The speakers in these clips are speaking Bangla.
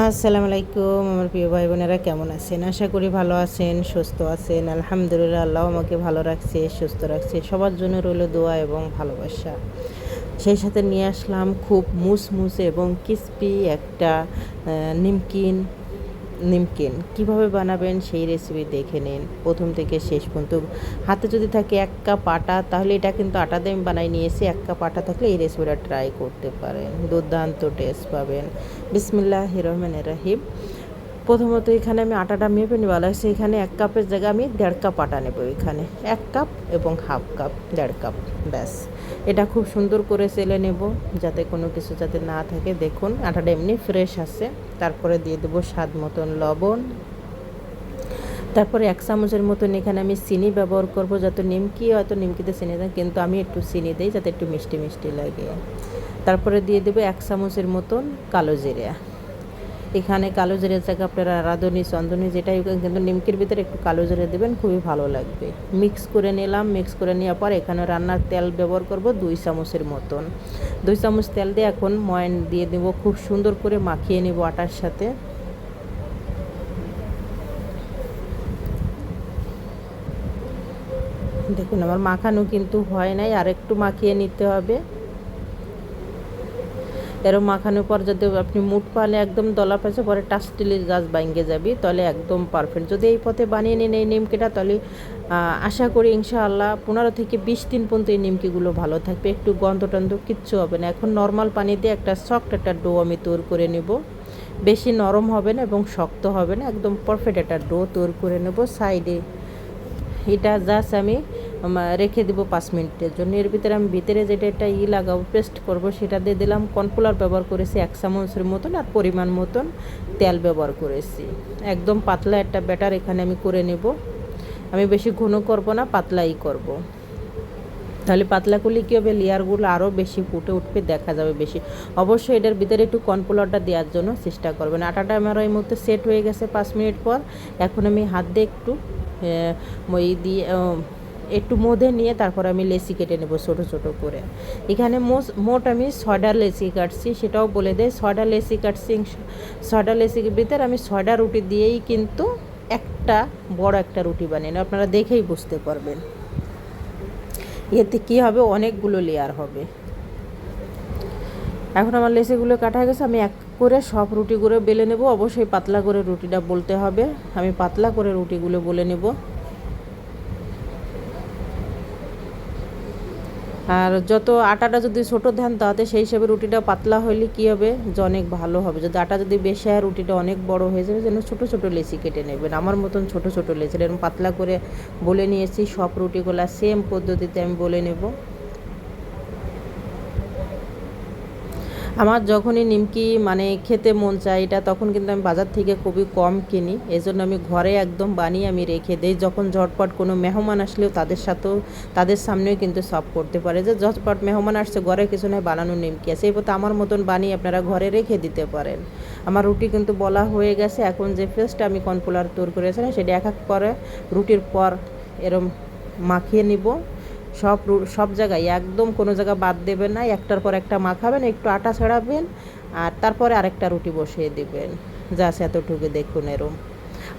আসসালামু আলাইকুম আমার প্রিয় ভাই বোনেরা কেমন আছেন? আশা করি ভালো আছেন, সুস্থ আছেন। আলহামদুলিল্লাহ, আল্লাহ আমাকে ভালো রাখছে, সুস্থ রাখছে। সবার জন্য রইল দোয়া এবং ভালোবাসা। সেই সাথে নিয়ে আসলাম খুব মুসমুসে এবং ক্রিস্পি একটা নিমকিন নিমকিন, কীভাবে বানাবেন সেই রেসিপি দেখে নিন। প্রথম থেকে শেষ পর্যন্ত হাতে যদি থাকে এক কাপ আটা, তাহলে এটা কিন্তু আটা দিয়ে আমি নিয়ে এসে এক কাপ আটা থাকলে এই রেসিপিটা ট্রাই করতে পারেন। দুর্দান্ত টেস্ট পাবেন। বিসমিল্লাহ রহমান রাহিম। প্রথমত এখানে আমি আটাটা মেপে নেব লাগছে এখানে এক কাপের জায়গায় আমি দেড় কাপ আটা নেব এখানে। এক কাপ এবং হাফ কাপ, দেড় কাপ, ব্যাস। এটা খুব সুন্দর করে চেলে নেব, যাতে কোনো কিছু যাতে না থাকে। দেখুন, আটাটা এমনি ফ্রেশ আছে। তারপরে দিয়ে দেবো স্বাদ মতন লবণ। তারপরে এক চামচের মতন এখানে আমি চিনি ব্যবহার করব, যাতে নিমকি হয়তো নিমকিতে চিনি দেয় কিন্তু আমি একটু চিনি দিই, যাতে একটু মিষ্টি মিষ্টি লাগে। তারপরে দিয়ে দেবো এক চামচের মতন কালো জিরা। এখানে কালো জিরের জায়গায় আপনারা রাঁধুনি, চন্দনী যেটাই কিন্তু নিমকির ভিতরে একটু কালো জিরে দেবেন, খুবই ভালো লাগবে। মিক্স করে নিলাম, মিক্স করে নেওয়ার পর এখানে রান্নার তেল ব্যবহার করব দুই চামচের মতন। দুই চামচ তেল দিয়ে এখন ময়ন দিয়ে দেবো, খুব সুন্দর করে মাখিয়ে নেব আটার সাথে। দেখুন, আমার মাখানো কিন্তু হয় নাই, আর একটু মাখিয়ে নিতে হবে। এরম মাখানোর পর যদি আপনি মুঠ পালে একদম দলা পেছে পরে টাস্টিলির গাছ ভাঙ্গে যাবি, তাহলে একদম পারফেক্ট যদি এই পথে বানিয়ে নিন এই নিমকিটা, তাহলে আশা করি ইনশাআল্লাহ পনেরো থেকে বিশ দিন পর্যন্ত এই নিমকিগুলো ভালো থাকবে। একটু গন্ধ টন্ধ কিচ্ছু হবে না। এখন নর্মাল পানি দিয়ে একটা সফট একটা ডো আমি তৈরি করে নেব। বেশি নরম হবে না এবং শক্ত হবে না, একদম পারফেক্ট একটা ডো তৈরি করে নেব। সাইডে এটা জাস্ট আমি রেখে দিব পাঁচ মিনিটের জন্য। এর ভিতরে আমি ভিতরে যেটা একটা ই লাগাবো পেস্ট করব, সেটা দিয়ে দিলাম। কর্নফ্লাওয়ার ব্যবহার করেছি এক চামচের মতন আর পরিমাণ মতন তেল ব্যবহার করেছি। একদম পাতলা একটা ব্যাটার এখানে আমি করে নেব। আমি বেশি ঘন করব না, পাতলাই করব। তাহলে পাতলা করলে কী হবে? লেয়ারগুলো আরও বেশি ফুটে উঠবে, দেখা যাবে বেশি। অবশ্যই এটার ভিতরে একটু কর্নফ্লাওয়ারটা দেওয়ার জন্য চেষ্টা করবেন। আটাটা আমার এই মুহূর্তে সেট হয়ে গেছে পাঁচ মিনিট পর। এখন আমি হাত দিয়ে একটু মই দিয়ে একটু মধ্যে নিয়ে তারপর আমি লেসি কেটে নেব ছোটো ছোটো করে। এখানে মোট আমি ছয়টা লেসি কাটছি, সেটাও বলে দেয় ছয়টা লেসি কাটছি, ছয়টা লেসির ভিতরে আমি ছয়টা রুটি দিয়েই কিন্তু একটা, বড় একটা রুটি বানিয়ে। আপনারা দেখেই বুঝতে পারবেন। এতে কী হবে? অনেকগুলো লেয়ার হবে। এখন আমার লেসিগুলো কাটা গেছে, আমি এক করে সব রুটিগুলো বেলে নেব। অবশ্যই পাতলা করে রুটিটা বলতে হবে। আমি পাতলা করে রুটিগুলো বলে নেব। আর যত আটাটা যদি ছোট ধ্যান তাতে সেই হিসাবে রুটিটা পাতলা হলে কী হবে? যে অনেক ভালো হবে। যদি আটা যদি বেশি হয়, রুটিটা অনেক বড় হয়ে যাবে, যেন ছোটো ছোটো লেচি কেটে নেবেন। আমার মতন ছোট ছোট লেচি। এরকম পাতলা করে বলে নিয়েছি, সব রুটিগুলা সেম পদ্ধতিতে আমি বলে নেব। আমার যখনই নিমকি মানে খেতে মন চায়, এটা তখন কিন্তু আমি বাজার থেকে খুবই কম কিনি। এজন্য আমি ঘরে একদম বানিয়ে আমি রেখে দিই। যখন ঝটপট কোনো মেহমান আসলেও তাদের সাথেও, তাদের সামনেও কিন্তু সব করতে পারে যে, ঝটপট মেহমান আসছে, ঘরে কিছু নয় বানানো নিমকি আছে। এই আমার মতন বানিয়ে আপনারা ঘরে রেখে দিতে পারেন। আমার রুটি কিন্তু বলা হয়ে গেছে, এখন যে পেস্টটা আমি কর্নফ্লাওয়ার তৈরি করেছিলাম, সেটা এক এক করে রুটির পর এরম মাখিয়ে নিব। সব সব জায়গায়, একদম কোনো জায়গা বাদ দেবেন না, একটার পর একটা মাখাবেন, একটু আটা ছড়াবেন, আর তারপরে আরেকটা রুটি বসিয়ে দিবেন। যাস এতটুকু দেখুন এরম।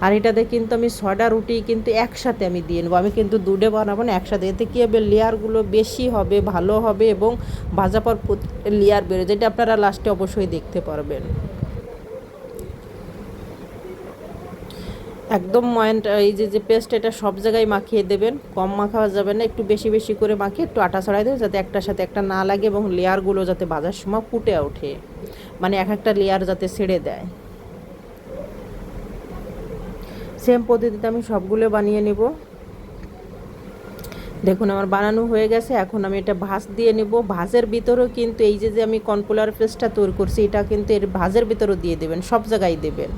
আর এটাতে কিন্তু আমি ছটা রুটি কিন্তু একসাথে আমি দিয়ে নেব। আমি কিন্তু দুধে বানাবো না, একসাথে। এতে কী হবে? লেয়ারগুলো বেশি হবে, ভালো হবে এবং ভাজা পর লেয়ার বেরো যেটা আপনারা লাস্টে অবশ্যই দেখতে পারবেন। একদম ময়নটা এই যে যে পেস্ট এটা সব জায়গায় মাখিয়ে দেবেন। কম মাখাওয়া যাবে না, একটু বেশি বেশি করে মাখিয়ে একটু আটা ছড়াই দেবেন যাতে একটার সাথে একটা না লাগে এবং লেয়ারগুলো যাতে বাজার সময় ফুটে ওঠে। মানে এক একটা লেয়ার যাতে ছেড়ে দেয়। সেম পদ্ধতিতে আমি সবগুলো বানিয়ে নেব। দেখুন, আমার বানানো হয়ে গেছে। এখন আমি এটা ভাজ দিয়ে নেব। ভাজের ভিতরেও কিন্তু এই যে যে আমি কর্নফ্লাওয়ার পেস্টটা তৈরি করছি, এটা কিন্তু এর ভাজের ভিতরেও দিয়ে দেবেন, সব জায়গায় দেবেন।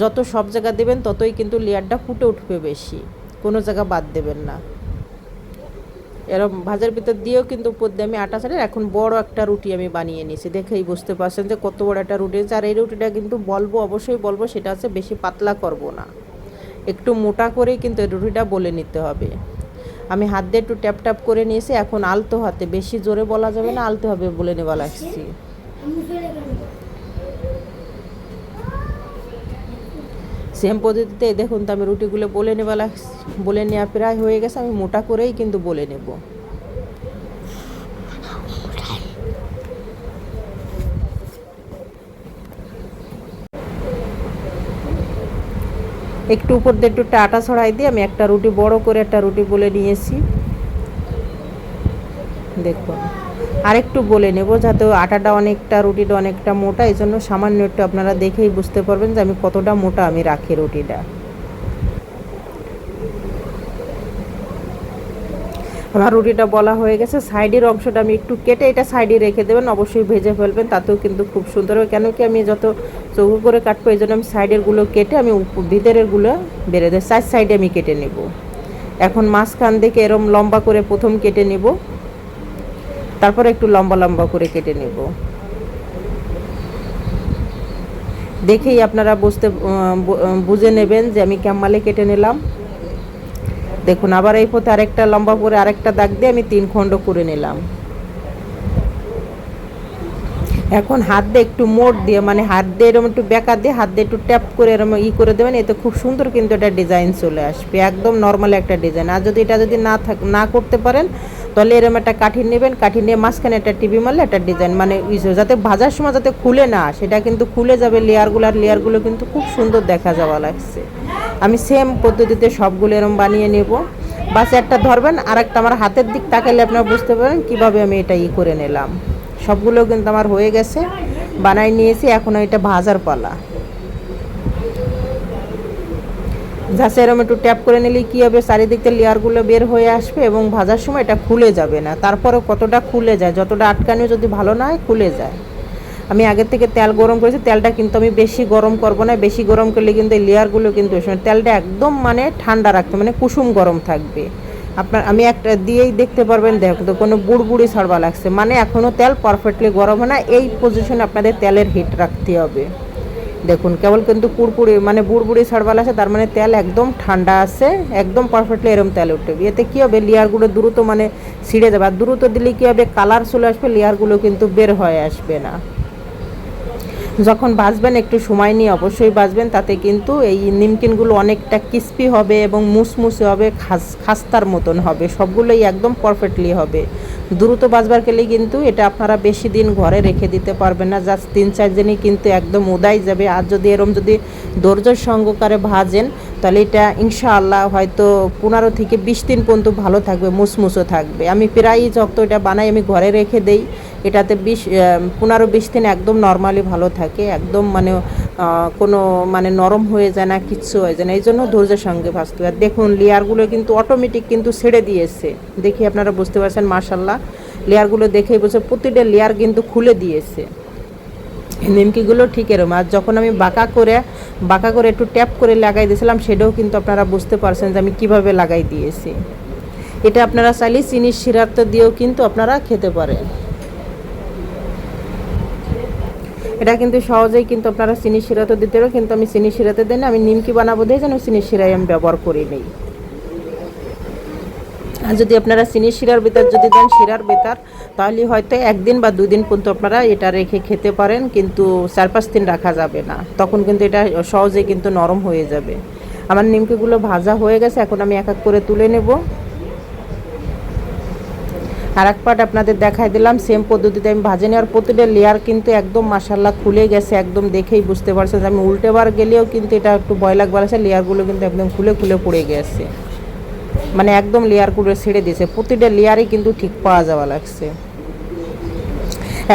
যত সব জায়গা দেবেন ততই কিন্তু লেয়ারটা ফুটে উঠবে বেশি। কোনো জায়গা বাদ দেবেন না। এরকম ভাজার ভিতর দিয়েও কিন্তু উপর দিয়ে আমি আটা ছাড়ে এখন বড় একটা রুটি আমি বানিয়ে নিয়েছি। দেখেই বুঝতে পারছেন যে কত বড় একটা রুটি আর এই রুটিটা কিন্তু বলব, অবশ্যই বলব, সেটা হচ্ছে বেশি পাতলা করব না। একটু মোটা করেই কিন্তু এই রুটিটা বলে নিতে হবে। আমি হাত দিয়ে একটু ট্যাপ ট্যাপ করে নিয়েছি, এখন আলতো হাতে, বেশি জোরে বলা যাবে না, আলতো হবে বলে নেওয়া লাগছি। সেম পদ্ধতিতে দেখুন তো আমি রুটিগুলো বলে নেওয়া বলে নেওয়া প্রায় হয়ে গেছে, আমি মোটা করেই কিন্তু বলে নেব। একটু উপর দিয়ে একটু আটা ছড়াই দিয়ে আমি একটা রুটি, বড় করে একটা রুটি বলে নিয়েছি। দেখুন। আরেকটু বলে নেব, যাতে আটাটা অনেকটা, রুটিটা অনেকটা মোটা, এই জন্য সামান্য একটু আপনারা দেখেই বুঝতে পারবেন যে আমি কতটা মোটা আমি রাখি রুটিটা। আমার রুটিটা বলা হয়ে গেছে, সাইডের অংশটা আমি একটু কেটে এটা সাইডে রেখে দেবেন, অবশ্যই ভেজে ফেলবেন, তাতেও কিন্তু খুব সুন্দর হবে, কেন কি আমি যত চৌকো করে কাটবো, এই জন্য আমি সাইডেরগুলো কেটে আমি উপ- ভিতরেরগুলো বেড়ে দেয় সাইড সাইডে আমি কেটে নেব। এখন মাঝখান থেকে এরম লম্বা করে প্রথম কেটে নেব। তারপর একটু লম্বা লম্বা করে কেটে নেব। দেখেই আপনারা বুঝতে বুঝে নেবেন যে আমি ক্যামালে কেটে নিলাম। দেখুন, আবার এই পথে আরেকটা লম্বা করে আরেকটা দাগ দিয়ে আমি তিন খণ্ড করে নিলাম। এখন হাত দিয়ে একটু মোড় দিয়ে মানে হাত দিয়ে এরকম একটু বেঁকা দিয়ে হাত দিয়ে একটু ট্যাপ করে এরকম ই করে দেবেন, এতে খুব সুন্দর কিন্তু এটা ডিজাইন চলে আসবে, একদম নর্মাল একটা ডিজাইন। আর যদি এটা যদি না থাক, না করতে পারেন তাহলে এরকম একটা কাঠি নেবেন, কাঠি নিয়ে মাঝখানে একটা টিভি মারলে একটা ডিজাইন মানে যাতে ভাজার সময় যাতে খুলে না সেটা কিন্তু খুলে যাবে লেয়ারগুলো আর লেয়ারগুলো কিন্তু খুব সুন্দর দেখা যাওয়া লাগছে। আমি সেম পদ্ধতিতে সবগুলো এরকম বানিয়ে নেব। বাস একটা ধরবেন আর একটা আমার হাতের দিক তাকালে আপনারা বুঝতে পারেন কীভাবে আমি এটা ই করে নিলাম। সবগুলো কিন্তু আমার হয়ে গেছে, বানাই নিয়েছি, এখন এটা ভাজার পালা। যাচ্ছে এরকম একটু ট্যাপ করে নিলে কী হবে? চারিদিক থেকে লেয়ারগুলো বের হয়ে আসবে এবং ভাজার সময় এটা খুলে যাবে না। তারপরে কতটা খুলে যায়? যতটা আটকানিও যদি ভালো না হয়, খুলে যায়। আমি আগের থেকে তেল গরম করেছি, তেলটা কিন্তু আমি বেশি গরম করব না। বেশি গরম করলে কিন্তু এই লেয়ারগুলো কিন্তু তেলটা একদম মানে ঠান্ডা রাখতে মানে কুসুম গরম থাকবে। আপনার, আমি একটা দিয়েই দেখতে পারবেন, দেখো তো কোনো বুড়বুড়ি ছাড়বা লাগছে। মানে এখনও তেল পারফেক্টলি গরম হয় না। এই পজিশনে আপনাদের তেলের হিট রাখতে হবে। দেখুন, কেবল কিন্তু কুড়কুড়ি মানে বুড়বুড়ি ছাড়বাল আছে, তার মানে তেল একদম ঠান্ডা আছে, একদম পারফেক্টলি এরম তেল উঠবে। এতে কী হবে, লেয়ারগুলো দ্রুত মানে ছিঁড়ে যাবে, আর দ্রুত দিলে কী হবে কালার চলে আসবে, লেয়ারগুলো কিন্তু বের হয়ে আসবে না। যখন বাজবেন একটু সময় নিয়ে অবশ্যই বাজবেন তাতে কিন্তু এই নিমকিনগুলো অনেকটা ক্রিস্পি হবে এবং মুসমুসে হবে, খাস, খাস্তার মতন হবে। সবগুলোই একদম পারফেক্টলি হবে। দ্রুত বাজবার গেলে কিন্তু এটা আপনারা বেশি দিন ঘরে রেখে দিতে পারবেন না। জাস্ট তিন, চার দিনই কিন্তু একদম উদাই যাবে। আর যদি এরম যদি দরজার সঙ্গকারে ভাজেন তাহলে এটা ইনশাআল্লাহ হয়তো পনেরো থেকে বিশ দিন পর্যন্ত ভালো থাকবে মুসমুসো থাকবে। আমি প্রায়ই যত এটা বানাই, আমি ঘরে রেখে দেই। এটাতে বিশ পনেরো বিশ দিন একদম নর্মালি ভালো থাকে, একদম মানে কোনো মানে নরম হয়ে যায় না, কিচ্ছু হয়ে যায় না। এই জন্য ধৈর্যের সঙ্গে হয়। আর দেখুন, লেয়ারগুলো কিন্তু অটোমেটিক কিন্তু ছেড়ে দিয়েছে। দেখি আপনারা বুঝতে পারছেন মার্শাল্লাহ লেয়ারগুলো দেখেই বলছে প্রতিটা লেয়ার কিন্তু খুলে দিয়েছে। নিমকিগুলো ঠিক এরকম আর যখন আমি বাঁকা করে বাঁকা করে একটু ট্যাপ করে লাগাই দিয়েছিলাম, সেটাও কিন্তু আপনারা বুঝতে পারছেন যে আমি কীভাবে লাগাই দিয়েছি। এটা আপনারা চাইলে চিনির তো দিয়েও কিন্তু আপনারা খেতে পারেন। এটা কিন্তু সহজেই কিন্তু আপনারা চিনি শিরাতে দিতে পারো কিন্তু আমি চিনি শিরাতে দেন আমি নিমকি বানাবো দিয়ে যেন চিনি শিরাই আমি ব্যবহার করি নেই। যদি আপনারা চিনি শিরার বেতার যদি দেন শিরার বেতার, তাহলে হয়তো একদিন বা দুদিন পর্যন্ত আপনারা এটা রেখে খেতে পারেন, কিন্তু চার পাঁচ দিন রাখা যাবে না। তখন কিন্তু এটা সহজেই কিন্তু নরম হয়ে যাবে। আমার নিমকিগুলো ভাজা হয়ে গেছে, এখন আমি এক এক করে তুলে নেব। আর এক পার্ট আপনাদের দেখাই দিলাম সেম পদ্ধতিতে আমি ভাজে নেওয়ার প্রতিটা লেয়ার কিন্তু একদম মাসাল্লাহ খুলে গেছে, একদম দেখেই বুঝতে পারছেন। আমি উল্টেবার গেলেও কিন্তু এটা একটু ভয় লাগবার আছে লেয়ারগুলো কিন্তু একদম খুলে খুলে পড়ে গেছে। মানে একদম লেয়ার লেয়ারগুলো ছেড়ে দিয়েছে। প্রতিটা লেয়ারই কিন্তু ঠিক পাওয়া যাওয়া লাগছে।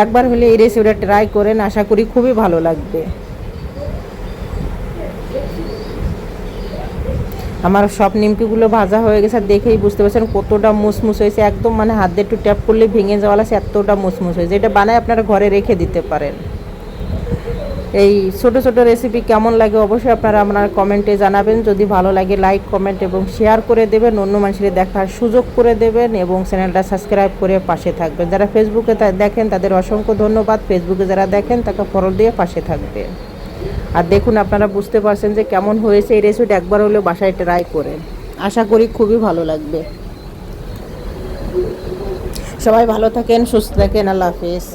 একবার হলে এই রেসিপিটা ট্রাই করেন, আশা করি খুবই ভালো লাগবে। আমার সব নিমকিগুলো ভাজা হয়ে গেছে আর দেখেই বুঝতে পারছেন কতটা মুসমুস হয়েছে। একদম মানে হাত দিয়ে একটু ট্যাপ করলে ভেঙে যাওয়া লাগছে, এতটা মুসমুস হয়েছে। এটা বানায় আপনারা ঘরে রেখে দিতে পারেন। এই ছোট ছোট রেসিপি কেমন লাগে অবশ্যই আপনারা আপনার কমেন্টে জানাবেন। যদি ভালো লাগে লাইক কমেন্ট এবং শেয়ার করে দেবেন। অন্য মানুষের দেখার সুযোগ করে দেবেন এবং চ্যানেলটা সাবস্ক্রাইব করে পাশে থাকবেন। যারা ফেসবুকে দেখেন, তাদের অসংখ্য ধন্যবাদ। ফেসবুকে যারা দেখেন, তাকে ফলো দিয়ে পাশে থাকবে আর দেখুন, আপনারা বুঝতে পারছেন যে কেমন হয়েছে এই রেসিপিটা একবার হলেও বাসায় ট্রাই করেন। আশা করি খুবই ভালো লাগবে। সবাই ভালো থাকেন, সুস্থ থাকেন। আল্লাহ হাফিজ।